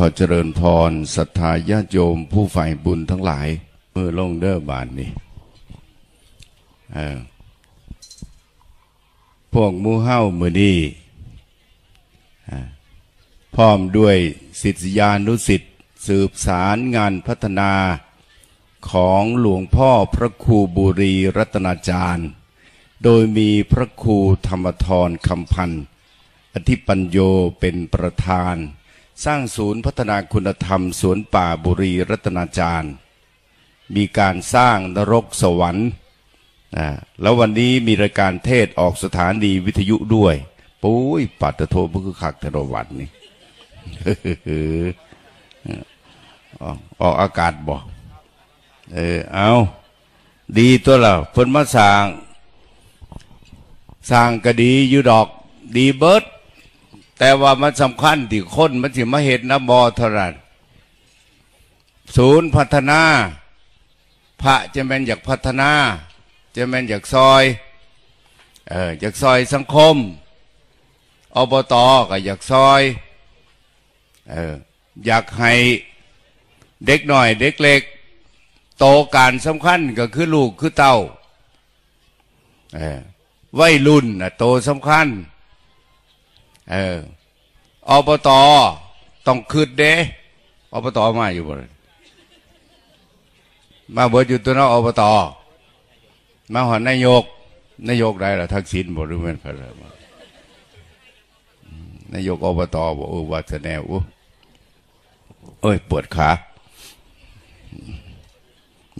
ขอเจริญพรศรัทธาญาติโยมผู้ฝ่ายบุญทั้งหลายมือลงเด้อบานนี่พวกมูเฮ้ามือนี่พร้อมด้วยศิษยานุสิษย์สืบสารงานพัฒนาของหลวงพ่อพระครูบุรีรัตนาจารย์ โดยมีพระครูธรรมทรคำพันธ์อธิปัญโยเป็นประธาน สร้างศูนย์พัฒนาคุณธรรม สวนป่าบุรีรัตนาจารย์ มีการสร้างนรกสวรรค์แล้ววันนี้มีรายการเทศออกสถานีวิทยุด้วยปุ้ยปัตตโทบุคือขักธนวัตนี่ออกออกอากาศบอกเออเอาดีตัวละเพิ่นมาสร้างสร้างก็ดีอยู่ดอกดีเบิด แต่ว่ามันสำคัญที่คนมันสิมาเห็นนะบอท่านั้นศูนย์พัฒนา พระจะแม่นอยากพัฒนา จะแม่นอยากซอยเอออยากซอยสังคมอบตก็อยากซอยเอออยากให้เด็กหน่อย เด็กเล็ก โตการสำคัญก็คือลูกคือเต้าเออวัยรุ่นนะโตสำคัญ เอออบตต้องคืดเด้อบตมาอยู่บ่มาเบิดอยู่ตัวน้ออบตมาหอนนายกนายกได้ละทักษิณบ่หรือแม่นพะละมานายกอบตบอกเออว่าจะแนวอู้เอ้ยปวดขา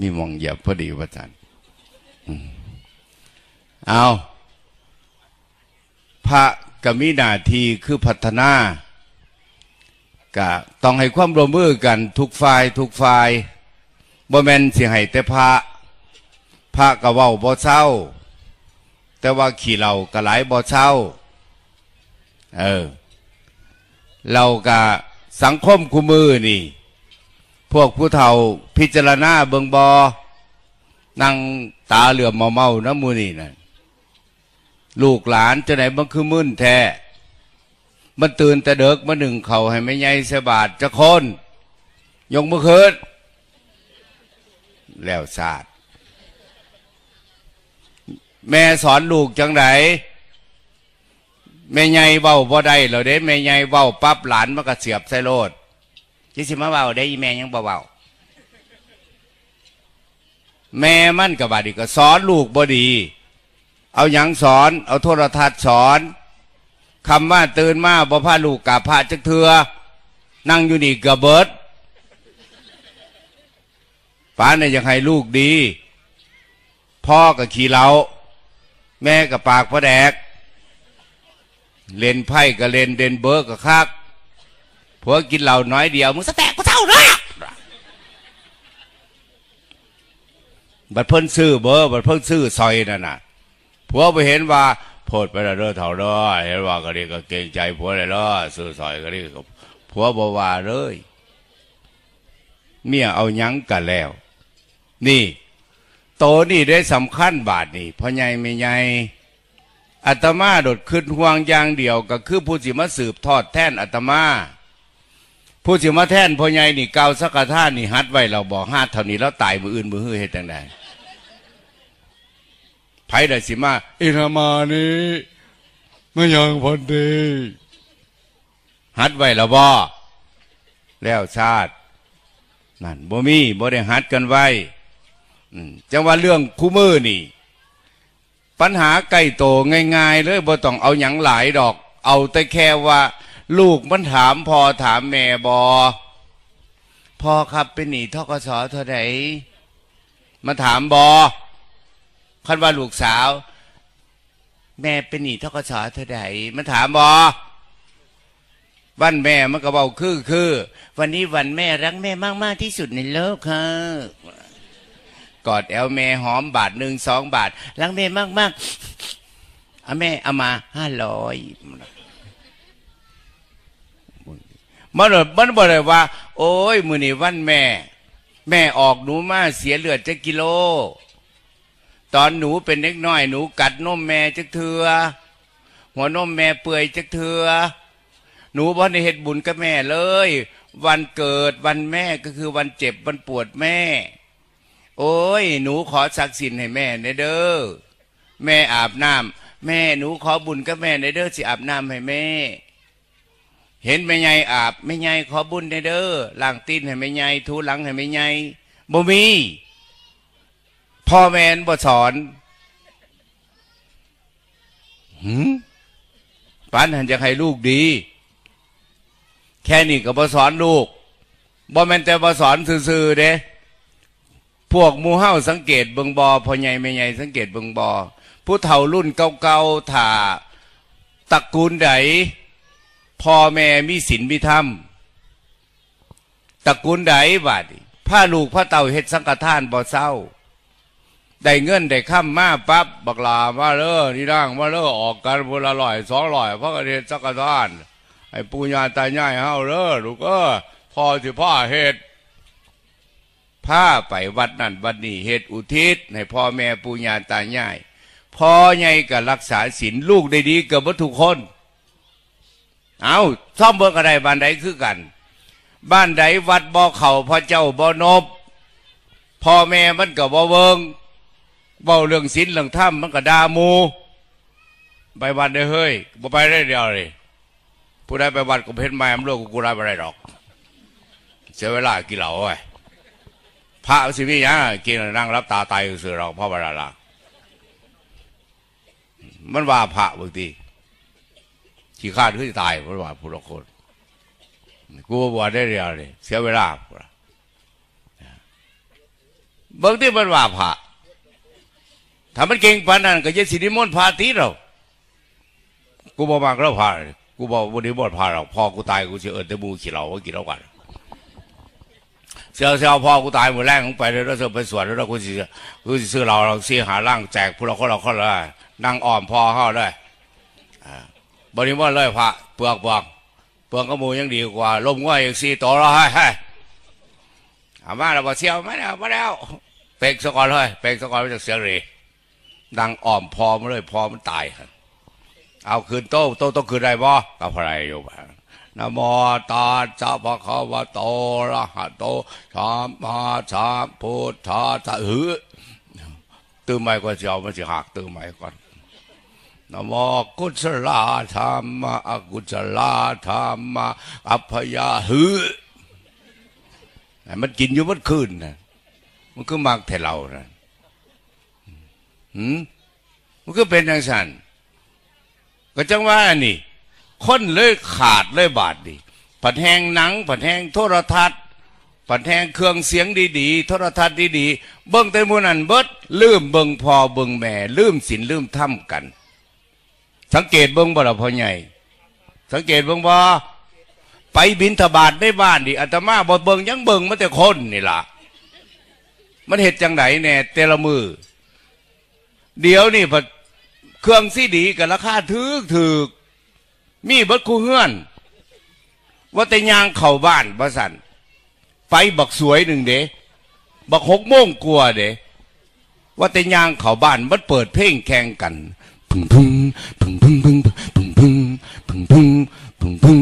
มีมองเหยียบพอดีว่าจันเอาพระ ก็มีหน้าที่คือพัฒนาก็ต้องให้ความร่วมมือกันทุกฝ่ายทุกฝ่ายบ่แม่นสิให้แต่พระพระก็เว้าบ่เศร้า แต่ว่าขี่เราก็หลายบ่เศร้า เออ เราก็สังคมคู่มือนี่ พวกผู้เฒ่าพิจารณาเบิงบอนั่งตาเหลือมเมาเมาน้ำมูนี่นะ ลูกหลานจะไหนมันคือมึนแท้มันตื่นแต่เด็กมาหนึ่งเขาให้ไม่ใหญ่เสบาทจะคนยงมือคืนแล้วศาสตร์แม่สอนลูกจังไหนแม่ใหญ่เบ้าบ่ได้เราเด้แม่ใหญ่เบ้าปั๊บหลานมันก็เสียบใส่โลดจิสิมาเบ้าได้แม่ยังบ่เบ้าแม่มั่นกับบาดีก็สอนลูกบ่ดี เอาหยังสอน เอาโทรทัศน์สอนคำว่าตื่นมาบ่พาลูกกาพาจักเถือนั่งอยู่นี่กระเบิดป้าเนี่ยยังให้ลูกดี พ่อกับขี่เหล้าแม่กับปากพระแดก เล่นไพ่กับเล่นเดนเบิร์กกับคักผัวกินเหล้าน้อยเดียวมึงสแตกกูเท่าเนะบัดเพิ่นซื้อเบอร์บัดเพิ่นซื้อซอยนั่นน่ะ ผัวไปเห็นว่าโพดไปละเด้อเท่าเด้อเห็นว่าก็ดีก็เกรงใจผัวเลยเด้อซื้อซอยก็ดีก็ผัวบ่ว่าเลย เมียเอายังกันแล้ว นี่ โตนี่ได้สำคัญบาทนี่พ่อใหญ่ไม่ใหญ่อาตมาโดดขึ้นห่วงอย่างเดียวก็คือผู้สิมาสืบทอดแท่นอาตมาผู้สิมาแท่นพ่อใหญ่นี่เกาสักกะท่านนี่ฮัดไว้เราบอกห้าเท่านี้แล้วตายมืออื่นมือหื้อเฮ็ดจังได ไผได้สิมาอินามานี่ไม่ยังพอดีฮัดไว้แล้วบ่แล้วชาตินั่นบ่มีบ่ได้หัดกันไว้อืมจังว่าเรื่องคู่มือนี่ ปัญหาใกล้โตง่าย ๆ เลยบ่ต้องเอาหยังหลายดอก เอาแต่แค่ว่า ลูกมันถามพอถามแม่บอพ่อครับเป็นหนี้ทกสเท่าไหร่มาถามบอ คันว่าลูกสาว แม่เป็นหนี้ทกสเท่าไหร่มาถามบอวันแม่มันก็เบาคือคือ วันนี้วันแม่รักแม่มากมากที่สุดในโลกค่ะกอดแอลแม่หอมบาทหนึ่งสองบาท รักแม่มากมากเอาแม่เอามาห้าร้อยมันบ่มันบอกเลยว่า โอ้ยมือนี่วันแม่ แม่ออกหนูมาเสียเลือดจะกิโล ตอนหนูเป็นเด็กน้อยหนูกัดนมแม่จักเถือหัวนมแม่เปื่อยจักเถือหนูบ่ได้เฮ็ดบุญกับแม่เลย วันเกิดวันแม่ก็คือวันเจ็บวันปวดแม่ โอ้ย หนูขอสักสินให้แม่ในเด้อแม่อาบน้ำแม่หนูขอบุญกับแม่ในเด้อสิอาบน้ำให้แม่ เห็นแม่ใหญ่อาบแม่ใหญ่ขอบุญในเด้อล้างตีนให้แม่ใหญ่ถูหลังให้แม่ใหญ่บ่มี พ่อแม่บ่สอนหืมปันหันจะให้ลูกดี แค่นี้ก็บ่สอนลูกบ่แม่นแต่บ่สอนซื่อๆเด้พวกมูเฮ้าสังเกตเบิงบอพ่อใหญ่แม่ใหญ่สังเกตเบิงบอผู้เฒ่ารุ่นเก่าๆถ่าตระกูลใดพ่อแม่มีศีลมีธรรมตระกูลใดบาดนี้ผ้าลูกผ้าเต่าเฮ็ดสังฆทานบ่เศร้า ได้เงินได้ค่ำมมาปั๊บบักลามาเด้อนี่ร่างมาเด้อออกกันพละร้อยสองร้อยเพราะกเฮ็ดสังฆทานไอ้ปู่ย่าตายายเฮาเด้อลูกเออพ่อสิพ่อเฮ็ดพาไปวัดนั่นวัดนี้เหตุอุทิศให้พ่อแม่ปู่ย่าตายายพ่อใหญ่ก็รักษาศีลลูกได้ดีเกือบวัตถุกคน เอาซ่อมเบิ่งอะไรบ้านใดคือกัน บ้านใดวัดบ่อเขาพระเจ้าบ่อนบพ่อแม่มันก็บ่เบิง เบาเรื่องศีลเรื่องธรรมมันก็ด่ามูไปวัดได้เฮ้ยบ่ไปได้เดียวเลยผู้ใดไปวัดก็เพ็นแม่มลูกกูได้บ่ได้ดอก เสียเวลากี่เหล่าไว้พระสิมีหยังกินนั่งรับตาตายสื่อเราพ่อเวลาละมันว่าพระบางทีขี้ข้าดขึ้นตายมันว่าผู้ละคนกูบวชได้เดียวเลยเสียเวลาบางทีมันว่าพระ ถ้ามันเก่งปานนั้นก็จะสินิมนต์พระตีเรากูบอกมากแล้วพระเลยกูบอกวันนี้บวชพระเราพ่อกูตายกูจะเอิญแต่มูขี้เราก็กินเรากันเสียวเสียวพ่อกูตายหมดแรงของไปเลยแล้วเสือไปสวดแล้วกูสิกูสิซื้อเราเราซีหาร่างแจกพวกเราคนเราคนลยนั่งอ้อมพ่อเขาเลยบริวารเลยพระเปลือกเปลือกเปลือกกระมูยังดีกว่าลมง่ายอย่างสี่ตัวเราให้ให้อามาเราบอกเสียวมาแล้วมาแล้วเปกสกอนเลยเปกสกอนมาจากเสียงเร ดังอ้อมพอมเลยพอมันตายครับเอาคืนโต้โต้ต้องคืนได้บ่ก็พอไรอยู่บ้างนโมตัสสะภะคะวะโตระหะโตสัมมาสัมพุทธัสสะหือตื่นใหม่ก่อนสิเอามันสิหักตื่นใหม่ก่อนนโมกุศลธรรมะอกุศลธรรมะอัพยาหือมันกินอยู่มันคืนนะมันก็มักแต่เรานะ หืมมันก็เป็นอย่างนั้นก็จังว่านี่ คนเลยขาดเลยบาดดีผัดแหงหนังผัดแหงโทรทัศน์ผัดแหงเครื่องเสียงดีๆ โทรทัศน์ดีๆ เบิ่งแต่มูนันเบิดลืมเบิ่งพอเบิ่งแม่ ลืมศีลลืมธรรมกัน สังเกตเบิ่งบ่ละพ่อใหญ่ สังเกตเบิ่งบ่ไปบินทบาทในบ้านดิอาตมาบ่เบิ่งยังเบิ่งมาแต่คนนี่ล่ะ มันเห็ดจังไหนแน่แต่ละมือ เดี๋ยวนี่ผัดเครื่องซีดีกับราคาถึกถึกมีเบิดคูเฮือน ว่าแต่ยางเข้าบ้านบ่สันไปบักสวยหนึ่งเด้บักหกโมงกลัวเด้ว่าแต่ยางเข้าบ้านมันเปิดเพลงแข่งกันพึงพึงพึงพึงพึงพึงพึงพึงพึงพึงพึง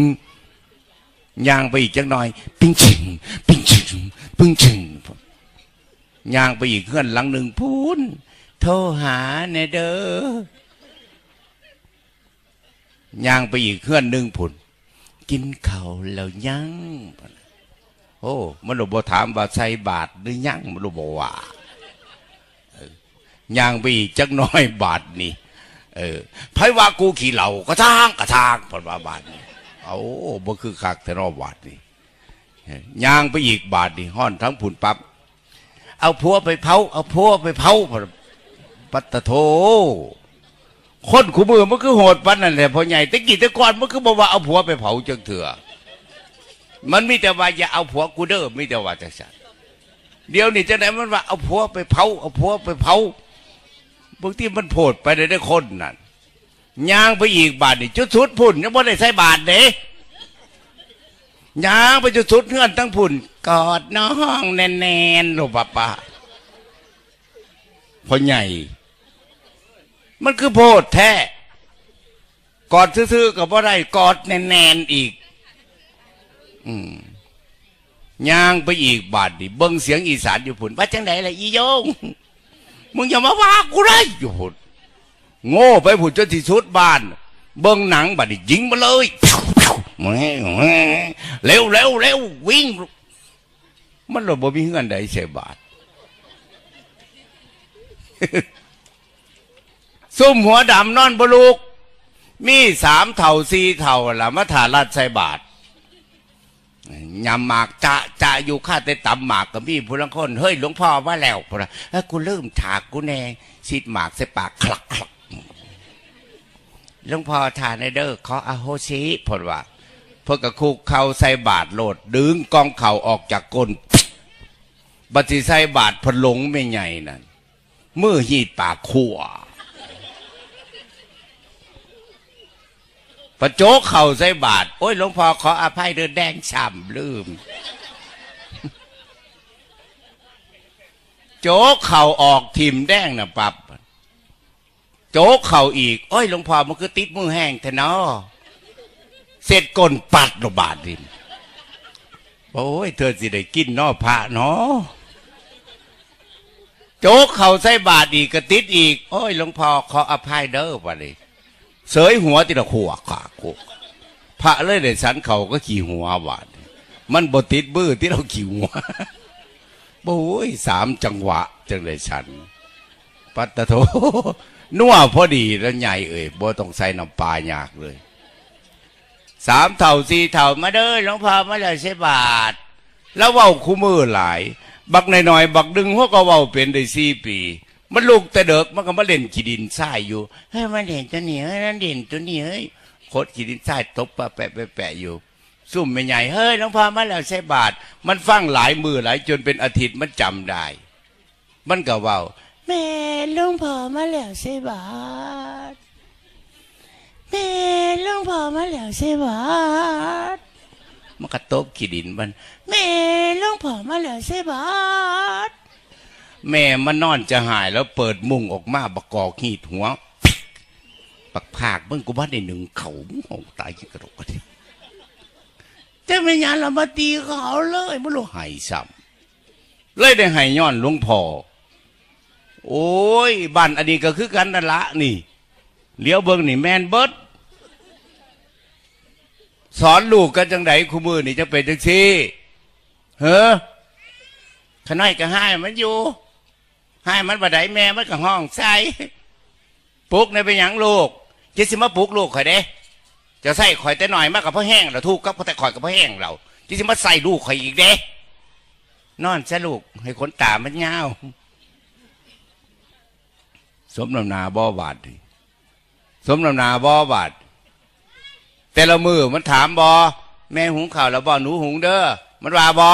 ยางไปอีกจังหน่อย ปิ้งชิงปิ้งชิงปิ้งชิงยางไปอีกเพื่อนหลังหนึ่งพูน โทรหาเนเด้อย่างไปอีกเคลื่อนหนึ่งผุนกินเขาแล้วยังโอ้มันรู้บ่ถามว่าใส่บาทหรือยังมันรู้บ่ว่าย่างไปอีกจักน้อยบาทนี่เออไผว่ากูขี่เหล่ากระทางกระทางผลว่าบาทนี่เอาบ่คือคักแต่รอบบาทนี่ย่างไปอีกบาทนี่ห้อนทั้งผุนปับ๊บเอาพัวไปเผาเอาพัวไปเผา ปัตตโทคนขูมือมันคือโหดปันนั่นแหละพ่อใหญ่แต่กี่แต่ก่อนมันคือบอกว่าเอาผัวไปเผาจังเถื่อมันมีแต่ว่าอย่าเอาผัวกูเด้อมีแต่ว่าจังสันเดี๋ยวนี้จะไหนมันว่าเอาผัวไปเผาเอาผัวไปเผาบางทีมันโผดไปได้ได้คนนั่นย่างไปอีกบาทนี่จุดสุดพุ่นยังไม่ได้ใส่บาทเด้ย่างไปจุดสุดเงื่อนทั้งพุ่นกอดน้องแน่นๆลูกป้าป้าพอใหญ่ มันคือโพดแท้ กอดซื่อๆกับว่าได้กอดแน่นๆอีก อืมย่างไปอีกบาทดิเบิ้งเสียงอีสานอยู่พุ่นว่าจังไหนล่ะอีโยง มึงอย่ามาว่ากูเลยอยู่พุ่นโง่ไปพุ่นจนที่สุดบ้าน เบิ้งหนังบัดนี้ยิงมาเลยเร็วเร็วเร็ววิ่ง มันเราบ่มีเงินใดเสียบาท ซุ่มหัวดำนอนบลูก มีสามเท่าสี่เท่าละมาถาลัดใส่บาทยำหมากจะจะอยู่ข้าแต่ตำหมากกับมีผู้ลังคนเฮ้ยหลวงพ่อว่าแล้วพอละเอ้ยกูลืมฉากกูแน่ซีดหมากใส่ปากคลักคลักหลวงพ่อทานในเด้อขออโหสิพอว่าเพื่อกระคุกเข่าใส่บาทโหลด ดึงกองเข่าออกจากก้นบัติใส่บาทพลงไม่ใหญ่นั่นมือหีดปากขั่ว ประโจกเข่าใส่บาท โอ้ยหลวงพ่อขออภัยเดินแดงฉ่ำลืม โจกเข่าออกทิมแดงนะปับ โจกเข่าอีก โอ้ยหลวงพ่อมันคือติดมือแห้งแท้เนาะเสร็จก้นปัดระบาดดินโอ้ย เธอสิได้กินนอพระเนาะโจกเข่าใส่บาทอีกกระติดอีก โอ้ยหลวงพ่อขออภัยเด้อวะเลย เสยหัวติละขัวขากกูพระเลยได้สันเขาก็ขี่หัวบาดมันบติดบื้อที่เราขี่หัวโอ้ยสามจังหวะจังเลยฉัน ปัตตโทนัวพอดีแล้วใหญ่เอ่ยบ่ต้องใส่น้ำปลายากเลยสามเท่าสี่เท่ามาเด้อหลวงพ่อมาเลยใช่บาท แล้วเว้าคู่มือหลาย บักหน่อยๆบักดึงหัวก็เว้าเป็นได้สี่ปี มันลูกแต่เด็กมันก็มาเล่นขีดินทรายอยู่เฮ้ยมันเด่นตัวนี้เฮ้ยนั่นเด่นตัวนี้เฮ้ยโคตรขีดินทรายตบปะแปะแปะอยู่ซุ่มไม่ใหญ่เฮ้ยหลวงพ่อมาแล้วใช่บาท มันฟังหลายมือหลายจนเป็นอาทิตย์มันจำได้ มันก็เว้าแม่หลุงพ่อมาแล้วใช่บาทแม่หลุงพ่อมาแล้วใช่บาทมันก็ตบขีดินมันแม่หลุงพ่อมาแล้วใช่บาท แม่มันนอนจะหายแล้วเปิดมุ้งออกมาบกกอกหีดหัว ปักผากเบิ่งกูบ้าในหนึ่งเขาหงตายยิ่งกระโดดกระเดียวแต่ไม่ยานเรามาตีเขาเลยไม่รู้หายซ้ำเลยได้หายย้อนหลวงพ่อโอ้ยบ้านอันนี้ก็คือกันนั่นละนี่เลี้ยวเบิ่งนี่แมนเบิร์ดสอนลูกกันจังไดคู่มือนี่จะเป็นจังซี่เฮ้อขน้อยก็ให้มันอยู่ ให้มันบัดไดแม่มันก็ห้องใส่ปลุกในเป็นหยังลูกจะสิมาปลุกลูกข่อยเด้จะใส่ข่อยแต่หน่อยมากกับพ่อแห้งเราทุกข์กับพ่อแต่ข่อยกับพ่อแห้งเราจะสิมาใส่ลูกข่อยอีกเด้นอนซะลูกให้ขนตามันยาวสมนำนาบ่บาดสมนำนาบ่บาดแต่ละมือมันถามบอแม่หุงข้าวแล้วบอหนูหุงเด้อมันว่าบอ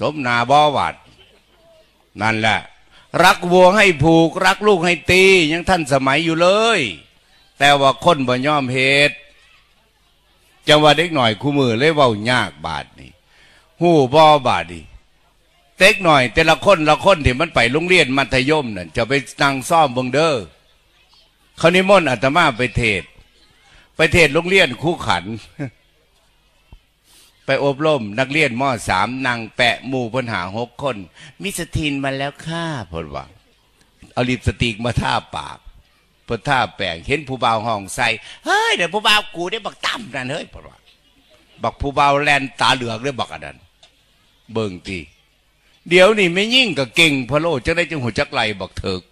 สมนาบอวัด นั่นแหละ รักวัวให้ผูก รักลูกให้ตี ยังท่านสมัยอยู่เลย แต่ว่าคนบ่ยอมเหตุจังว่าเด็กหน่อยคู่มือเลยเว้ายากบาทนี่หู้บอบาทนี่เด็กหน่อย แต่ละคนละคนที่มันไปโรงเรียนมัธยมนั่นจะไปนั่งซ่อมเบิงเด้อเขานิมนต์อาตมาไปเทศ ไปเทศโรงเรียนคู่ขัน ไปอบรมนักเรียนมสามนางแปะหมู่ปัญหาหกคน มิสทีนมาแล้วค่าพลว่าเอาลิปสติกมาท่าปากพอท่าแปงเห็นผู้บ่าวห้องใส่เฮ้ยเดี๋ยวผู้บ่าวกูได้บักตั้มนั่นเฮ้ยพลว่าบักผู้บ่าวแลนตาเหลือกได้บักอันนั้นเบิ่งตีเดี๋ยวนี่ไม่ยิ่งกับเก่งพะโลจะได้จังหัวจักไหลบักเถิก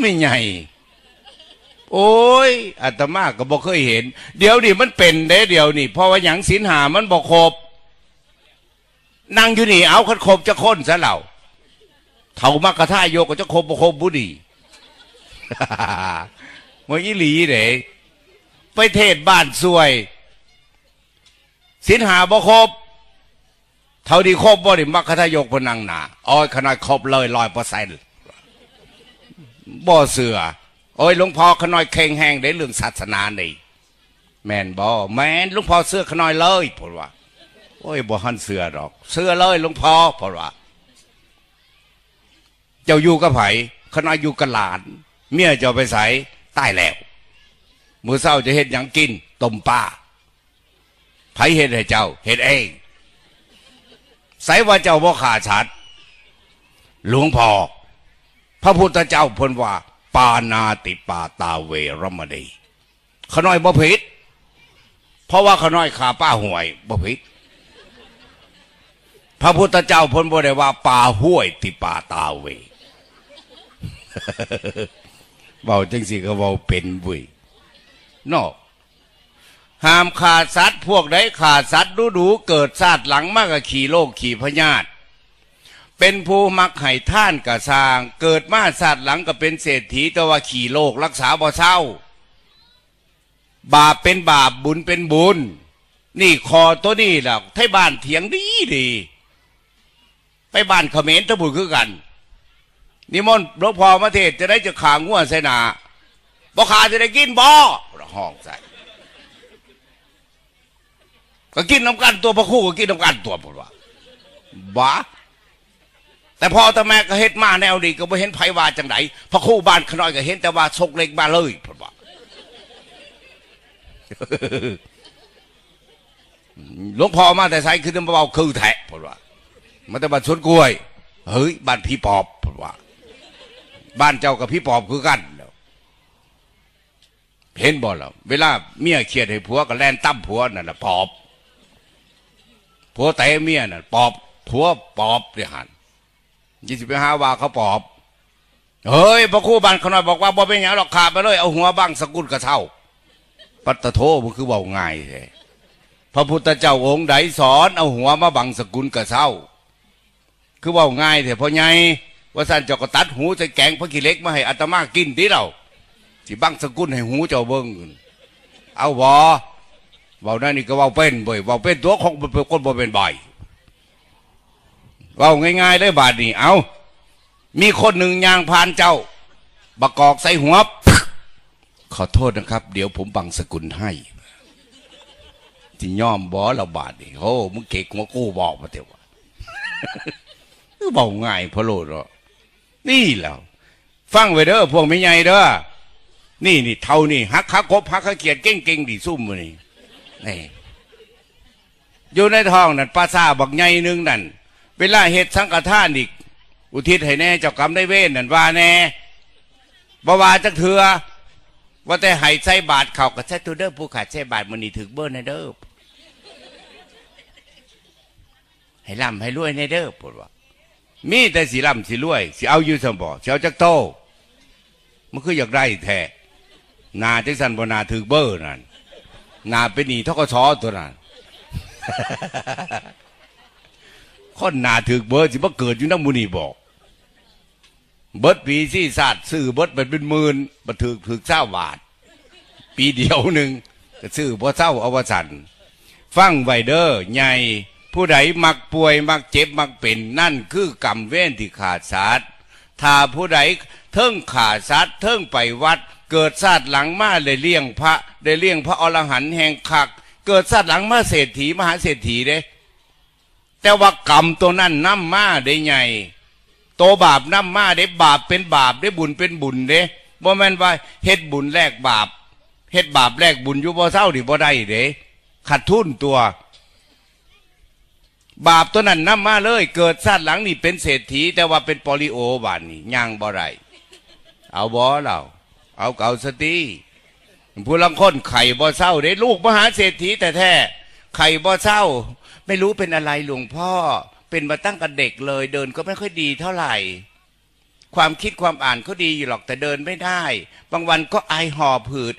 ไม่ใหญ่ โอ้ยอาตมาก็บอกเคยเห็น เดี๋ยวนี่มันเป็นเด้เดี๋ยวนี่เพราะว่าหยังศีลหามันบอกครบนั่งอยู่นี่เอาคันครบจะค้นซะเหล่าเท่ามากระท่ายโยกก็จะครบบ่ครบบุดีมื่ออีหลีเด้ไปเทศบ้านซวยศีลหาบ่ครบเท่าดีครบบ่ดิมักคทายกพนังหนาอ้อยขนาดครบเลยร้อยเปอร์เซ็นต์บ่เสือ โอ้ยหลวงพ่อขน้อยเข่งแห้งได้เรื่องศาสนานี่แมนบ่แมนหลวงพ่อเสื้อขน้อยเลยพอว่า โอ้ยบ่หันเสื้อดอก เสื้อเลยหลวงพ่อพอว่า เจ้าอยู่กับไผขน้อยอยู่กับหลาน เมียเจ้าไปใส่ใต้แล้วมือเช้าจะเฮ็ดหยังกินต้มปลาไผเฮ็ดให้เจ้าเฮ็ดเองใส่ว่าเจ้าบ่ขาดชัด หลวงพ่อพระพุทธเจ้าพิ่นว่า ปานาติปาตาเวรมณีขน้อยบ่ผิด เพราะว่าขน้อยขาป้าห่วยบ่ผิดพระพุทธเจ้าพ้นบ่ได้ว่าปลาห้วยติปาตาเวเบาจังสิก็เบาเป็นเว้ยนอกห้ามขาดสัตว์พวกใดขาดสัตว์ดูดูเกิดชาตหลังมากกขี่โลกขี่พญาต เป็นผู้มักไห้ท่านกะสร้าง เกิดมาชาติหลังก็เป็นเศรษฐีแต่ว่าขี่โลกรักษาบ่เศร้า บาปเป็นบาปบุญเป็นบุญ นี่คอตัวนี้แหละไทยบ้านเถียงดีดีไปบ้านเขมรตะบุญคือกันนิมนต์หลวงพ่อมาเทศจะได้จะขาง่วใส่หนาบ่ขาจะได้กินบ่ห้องใส่ก็กินน้ำกันตัวพระคู่ก็กินน้ำกันตัวผมว่าบ้า แต่พอต่แม่ก็เฮ็ดมาแนวดีก็ไม่เห็นไผว่าจังไดพระครู่บ้านขน้อยก็เห็นแต่ว่าชกเล็กมาเลยผมว่าหลวงพ่อมาแต่ไสคือน้ำเบาคือแทะผมว่ามันแต่บ้านสวนกล้วย เฮ้ยบ้านพี่ปอบผมว่าบ้านเจ้ากับพี่ปอบคือกันเห็นบ่แล้วเวลาเมียเครียดให้ผัวก็แล่นตั้มผัวนั่นแหละปอบผัวเตะเมียน่ะปอบผัวปอบเดี๋ยหัน ยี่สิบห้าวาเขาปอบ เฮ้ยพระคู่บ้านเขาน้อยบอกว่าบ่เป็นหยังหรอกขาดไปเลย เอาหัวบังสกุลกระเท่า ปัตตะโทมันคือเบาง่ายแท้พระพุทธเจ้าองค์ใดสอนเอาหัวมาบังสกุลกระเท่า คือเว่าง่ายแต่พอไงว่าสันเจ้าก็ตัดหูใส่แกงพระกิเล็กมาให้อาตมากินทีเราสิบังสกุลให้หูเจ้าเบิ้งเอาบอเบานั่นนี่ก็เบาเป็นบ่อยเบาเป็นตัวของเป็นคนบ่เป็นบ่อย เบาง่ายๆเลยบาดนี้เอามีคนหนึ่งยางพานเจ้าบักกอกใส่หัว ขอโทษนะครับ เดี๋ยวผมบังสกุลให้ที่ย่อมบอเราบาดนี่โอ้มึงเก่งหัวกู้บอกมาเถอะวะคือเบาง่ายพะโลดเหรอนี่แล้วฟังไว้เด้อพวกไม่ใหญ่เด้อนี่นี่เท่านี่ฮักฮักกบฮักฮักเกียดเก่งเก่งดีซุ่มมานี่นี่อยู่ในท้องนั่นปลาซาบักใหญ่หนึงนั่น เวลาเฮ็ดสังฆทานอีก อุทิศให้แน่เจ้ากรรมได้เว้นนั่นว่าแน่บ่ว่าจักเถือว่าแต่ให้ใส่บาทเขาก็ใส่ตัวเด้อผู้ขาดใส่บาทมันนี่ถึกเบิ้ลนเด้อให้ร่ำให้รวยในเด้อปวดว่า มีแต่สีร่ำสีรวยสีเอาอยู่สมบ่สีเอาจักโตมันคืออยากได้แท้นาจังสันบนาถือเบอร์นั่นนาเป็นหนีทกชตัวนั้น คนหนาถือเบอร์สิบ่เกิดอยู่น้ำมูนีบอก เบิดปีที่ศาสตร์ซื้อเบิดไปเป็นหมื่นบัถือถือเศร้าบาท ปีเดียวหนึ่งก็ซื้อพอเศร้าอวสันฟังไวเดอร์ใหญ่ผู้ใดมักป่วยมักเจ็บมักเป็นนั่นคือกรรมเว้นที่ขาดสัตว์ถ้าผู้ใดเทิงขาดสัตว์เทิงไปวัด เกิดชาติหลังมาได้เลี้ยงพระได้เลี้ยงพระอรหันต์แห่งคัก เกิดชาติหลังมาเศรษฐีมหาเศรษฐีเด้ แต่ว่ากรรมตัวนั้นน้ำมาได้ใหญ่โตบาปน้ำมาได้บาปเป็นบาปได้บุญเป็นบุญเด้บ่แม่นว่าเฮ็ดบุญแลกบาปเฮ็ดบาปแลกบุญอยู่บ่เศร้าดิบ่ได้เด้ขาดทุนตัว บาปตัวนั้นน้ำมาเลย เกิดชาติหลังนี่เป็นเศรษฐี แต่ว่าเป็นปอลิโอบานนี่ย่างบ่ไรเอาบ่เราเอาเก่าสติผู้ลังคนไข่บ่เศร้าได้ลูกมหาเศรษฐีแต่แท้ไข่บ่เศร้า ไม่รู้เป็นอะไรหลวงพ่อ เป็นมาตั้งแต่เด็กเลย เดินก็ไม่ค่อยดีเท่าไหร่ ความคิดความอ่านก็ดีอยู่หรอกแต่เดินไม่ได้ บางวันก็ไอหอบหืด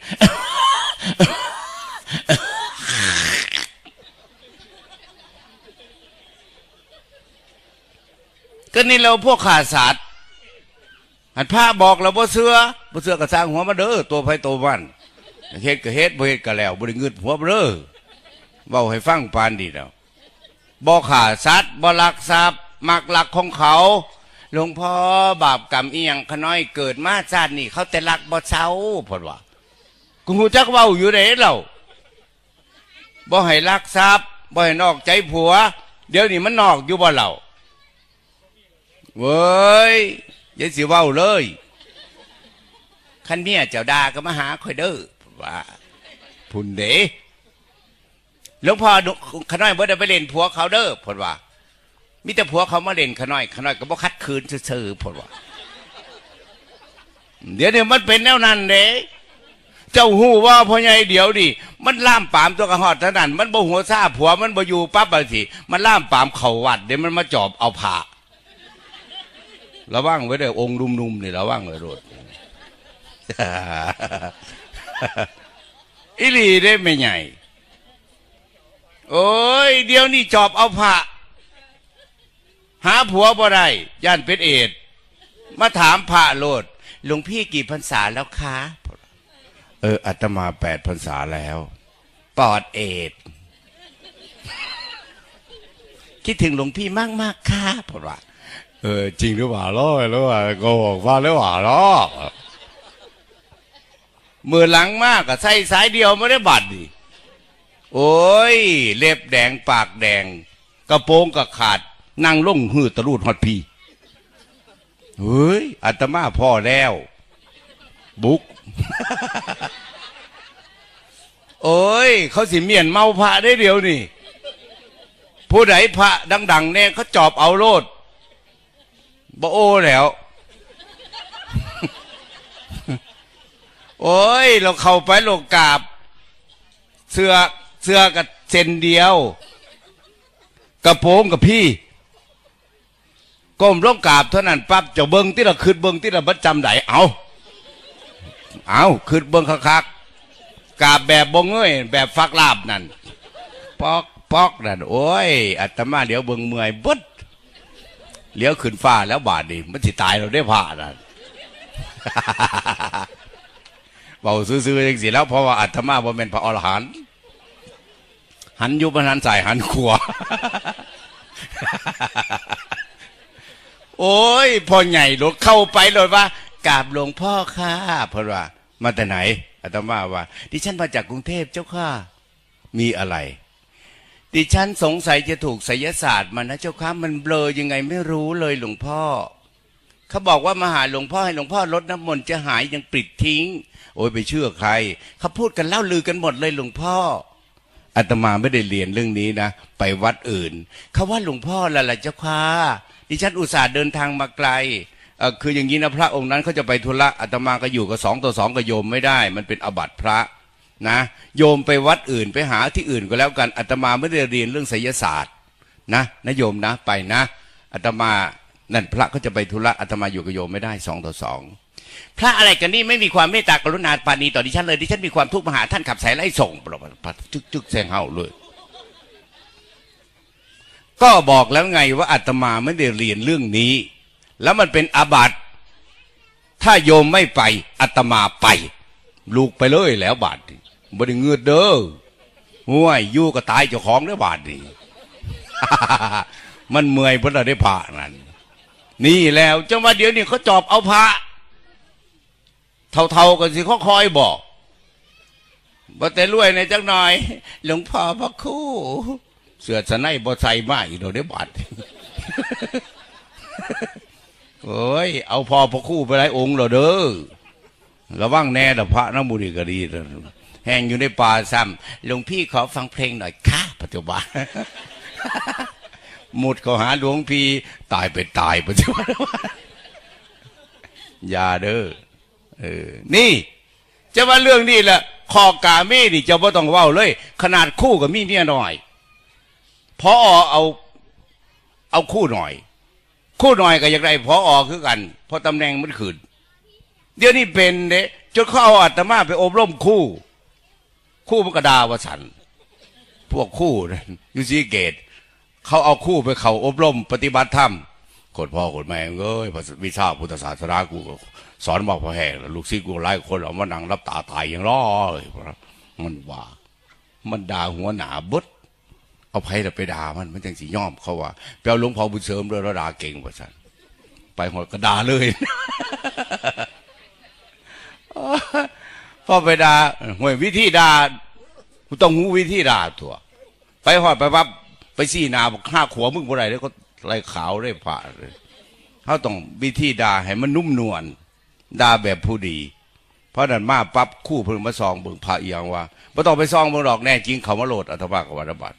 ก็นี่เราพวกขาดสัตว์หันผ้าบอกเราบ่เสื้อบ่เสื้อกระสร้างหัวมาเด้อตัวไฟตัวมันเฮ็ดก็เฮ็ดบ่เฮ็ดก็แล้วบ่ได้เงินหัวเด้อเว้าให้ฟังปานดีแล้ว บ่ขาสัตว์บ่ลักทรัพย์มักลักของเขา หลวงพ่อบาปกรรมอีหยังขน้อยเกิดมาชาตินี่ เขาแต่ลักบ่เซาพิ่นว่ากูหูจักเว้าอยู่เด้เราบ่ให้ลักทรัพย์บ่ให้นอกใจผัว เดี๋ยวนี้มันนอกอยู่บ่เราเว้ยยัยสิเว้าเลยคันเมียเจ้าดาก็มาหาคอยเด้อว่าพุ่นเด หลวงพ่อขน้อยบ่ได้ไปเล่นผัวเขาเด้อเพนว่ามีแต่ผัวเขามาเล่นขน้อยขน้อยก็บ่คัดคืนซื่อๆเพนว่าเดี๋ยวเนี้มันเป็นแนวนั้นเด้เจ้าหู้ว่าพ่อใหญ่เดี๋ยวดิมันล่ามปามตัวกระหอดท่านั้น มันบ่หัวซาผัวมันบ่อยู่ปั๊บบางทีมันล่ามปามเข่าวัดเดี๋ยวมันมาจอบเอาผ่าระวังไว้เด้อองค์นุ่มๆนี่ระวังไว้โดดอิลีได้ไม่ใหญ่ โอ้ย เดี๋ยวนี้จอบเอาผ่าหาผัวบ่ได้ย่านเป็นเอดมาถามพระโลดหลวงพี่กี่พรรษาแล้วคะ เอออาตมาแปดพรรษาแล้ว ปอดเอดคิดถึงหลวงพี่มากมากๆค่ะเพราะว่าเออ จริงหรือเปล่าล่ะหรือว่าโกหกว่าหรือเปล่าล่ะมือหลังมากอะใส่สายเดียวไม่ได้บัตรดิ โอ้ย เล็บแดงปากแดง กระโปรงก็ขาด นั่งลงหือตะรูดฮอดพีเฮ้ยอาตมาพ่อแล้ว บุก โอ้ย เขาสิเมียนเมาพระได้เดียวนี่ ผู้ใดพระดัง ๆ เนี่ยเขาจอบเอาโลดบ่โอแล้ว โอ้ย เราเข้าไปโลกกราบ เสื้อ เสื้อกับเส้นเดียว กระโปรงกับพี่ก้มลงกราบเท่านั้นปั๊บจะเบิ้งที่เราคืดเบิ้งที่เราบัดจำไดเอาเอาคืดเบิ้งคักๆกราบแบบบงเอ้ยแบบฟักลาบนั่นปอกปอกนั่นโอ้ยอาตมาเดี๋ยวเบิ้งเมื่อยบดเลี้ยวขึ้นฟ้าแล้วบาดนี่มันสิตายเราได้ผ่านั่นเบาซื่อๆจังสิแล้วเพราะว่าอาตมาบ่เป็นพระอรหันต์ หันยุบหันใส่หันขวาโอ้ยพ่อใหญ่รถเข้าไปเลยว่ากราบหลวงพ่อค่ะเพราะว่า มาแต่ไหนอาตมาว่า ดิฉันมาจากกรุงเทพเจ้าค่ะ มีอะไร ดิฉันสงสัยจะถูกไสยศาสตร์มันนะเจ้าค่ะมันเบลอยังไงไม่รู้เลยหลวงพ่อเขาบอกว่ามาหาหลวงพ่อให้หลวงพ่อลดน้ำมนต์จะหายยังปิดทิ้ง โอ้ยไปเชื่อใครเขาพูดกันเล่าลือกันหมดเลยหลวงพ่อ อาตมาไม่ได้เรียนเรื่องนี้นะ ไปวัดอื่นเขาว่าหลวงพ่อละละเจ้าค่ะดิฉันอุตส่าห์เดินทางมาไกลคืออย่างนี้นะพระองค์นั้นเขาจะไปธุระอาตมาก็อยู่กับสองต่อสองกับโยมไม่ได้ มันเป็นอบัติพระนะโยมไปวัดอื่นไปหาที่อื่นก็แล้วกันอาตมาไม่ได้เรียนเรื่องไสยศาสตร์นะนะโยมนะไปนะอาตมานั่นพระก็จะไปธุระอาตมาอยู่กับโยมไม่ได้สองต่อสอง พระอะไรกันนี่ไม่มีความเมตตากรุณาปานีต่อดิฉันเลยดิฉันมีความทุกข์มหาท่านขับสายไล่ส่งปลดจึกจึกแซงเฮาเลย ก็บอกแล้วไงว่าอาตมาไม่ได้เรียนเรื่องนี้ แล้วมันเป็นอาบัติถ้าโยมไม่ไปอาตมาไป ลูกไปเลยแล้วบาทบ่ได้เงือดเด้อห่วยยู่ก็ตายเจ้าของเด้อบาทนี่มันเมื่อยเพราะเราได้ผ่านั่นนี่แล้วจังว่าเดี๋ยวนี้เขาจอบเอาพระ เท่าๆกันสิเขาคอยบอกบ่แต่รวยในจักหน่อย หลวงพ่อพระคู่ เสือสะไนบ่ใส่มาอีกเราได้บาดโอ้ย เอาพอพระคู่ไปหลายองค์เราเด้อระวังแน่แต่พระน้ำบุรีก็ดีแห้งอยู่ในป่าซ้ำหลวงพี่ขอฟังเพลงหน่อยค่ะปัจจุบันหมุดเขาหาหลวงพี่ตายไปตายปัจจุบันอย่าเด้อ เออ นี่ จะว่าเรื่องนี้แหละคอกาเม่นี่จะบ่ต้องเว้าเลย ขนาดคู่กับมีเมียน้อยพอเอาเอาคู่หน่อย คู่หน่อยก็อย่ากได้พออคือกันเพราะตำแหน่งมันขึ้นเดี๋ยวนี้เป็นเด้จนเขาเอาอาตมาไปอบรมคู่ คู่มันกระดาวสันพวกคู่นั่นยูซีเกตเขาเอาคู่ไปเขาอบรมปฏิบัติธรรมกดพ่อกดแม่เอ้ยพระวิชาพุทธศาสนากูก็ สอนบอกพอแห้งลูกศิษย์กูหลายคนเอามานั่งรับตาตายอย่างร้อยมันว่า มันด่าหัวหนาเบดเอาไผ่ไปด่ามันมันจังสีย่อมเขาว่าไปเอาหลวงพ่อบุญเสริมเลยแล้วด่าเก่งกว่าฉันไปหดกระดาเลยพ่อไปด่าห่วยวิธีด่ากูต้องหูวิธีด่าตัว ไปหอดไปปั๊บไปซี่นาบอกห้าขวมึงบ่ไรแล้วก็ไล่ขาวได้ผ่าเลยเขาต้องวิธีด่าให้มันนุ่มนวล ด่าแบบผู้ดี เพราะนั้นมาปั๊บคู่เพิ่งมาซองเบิ่งพระเอียงว่าบ่ต้องไปซองเบิ่งดอกแน่จริงเขามาโหลดอัตภากับวัตบัต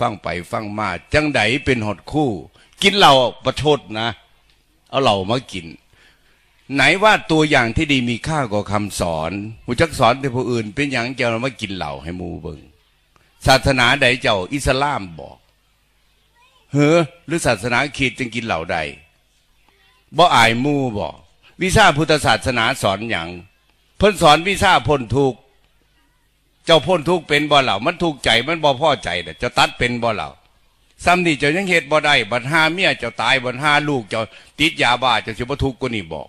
ฟังไปฟังมาจังไดเป็นหดคู่ กินเหล้าประชดนะ เอาเหล้ามากิน ไหนว่าตัวอย่างที่ดีมีค่ากว่าคำสอนหูจักสอนแต่ผู้อื่น เป็นอย่างเจ้ามากินเหล้าให้มูเบิงศาสนาใดเจ้าอิสลามบอกเฮ้อหรือศาสนาคริดจึงกินเหล้าใดบ่อายมูบอก วิชาพุทธศาสนาสอนอย่างเพิ่นสอนวิชาพ้นทุกเจ้าพ้นทุกเป็นบ่เหล่ามันทุกใจมันบ่พอใจเด้อเจ้าตัดเป็นบ่เหล่าซ้ำนี่เจ้ายังเหตุบ่ได้บัดหาเมียเจ้าตายบัดหาลูกเจ้าติดยาบ้าเจ้าสิบ่ทุกข์กว่านี่บ่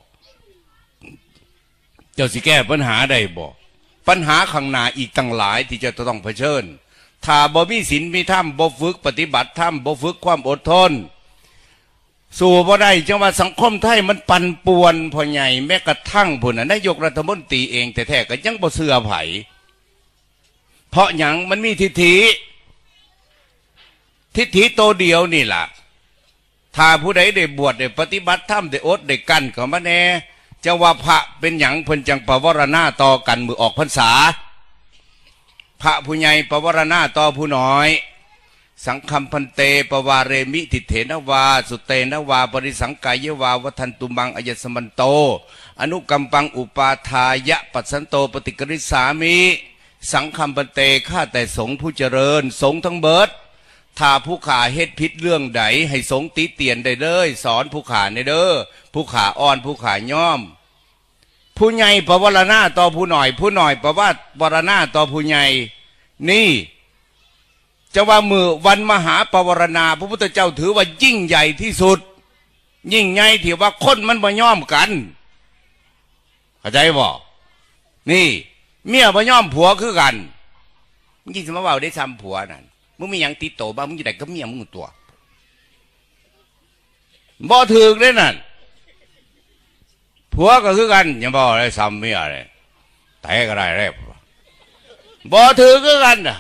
เจ้าสิแก้ปัญหาได้บ่ปัญหาข้างหน้าอีกตั้งหลายที่จะต้องเผชิญถ้าบ่มีศีลมีธรรมบ่ฝึกปฏิบัติธรรมบ่ฝึกความอดทน สู่บ่ได้จังว่าสังคมไทยมันปั่นป่วนพ่อใหญ่แม้กระทั่งพุ่นน่ะนายกรัฐมนตรีเองแต่แท้ก็ยังบ่เชื่อไผเพราะหยังมันมีทิฐิทิฏฐิโตเดียวนี่ล่ะ ถ้าผู้ใดได้บวชได้ปฏิบัติธรรมได้อดได้กันก็มาแน่จะว่าพระเป็นหยังเพิ่นจังประวรณาต่อกันมือออกพรรษา พระผู้ใหญ่ประวรณาต่อผู้น้อย สังคัมพันเตปวาเรมิติเถนวา สุเตนวาปริสังกายวาวัทันตุมังอายสมันโต อนุกัมปังอุปาทายะปัสสันโตปฏิกริสามิ สังคัมพันเตข้าแต่สงผู้เจริญ สงทั้งเบิดถ้าผู้ขาเฮ็ดผิดเรื่องใดให้สงติเตียนได้เลยสอนผู้ขาในเด้อผู้ขาอ่อนผู้ขาย่อม ผู้ใหญ่ประวรณาต่อผู้หน่อย ผู้หน่อยประวัติวรณาต่อผู้ใหญ่นี่ จะว่ามือวันมหาปวารณา พระพุทธเจ้าถือว่ายิ่งใหญ่ที่สุด ยิ่งใหญ่ที่ว่าคนมันมาย่อมกันเข้าใจบ่นี่ เมียมาย่อมผัวคือกันยิ่งสมว่าได้ซ้ำผัวนั่นมึงมีหยังติดโตบ้างมึงจะได้กับเมียมึงตัวบ่ถือเลยนั่นผัวก็คือกันยังบ่ได้ซ้ำเมียเลยแต่ก็ได้เลยบ่ถือคือกันนะ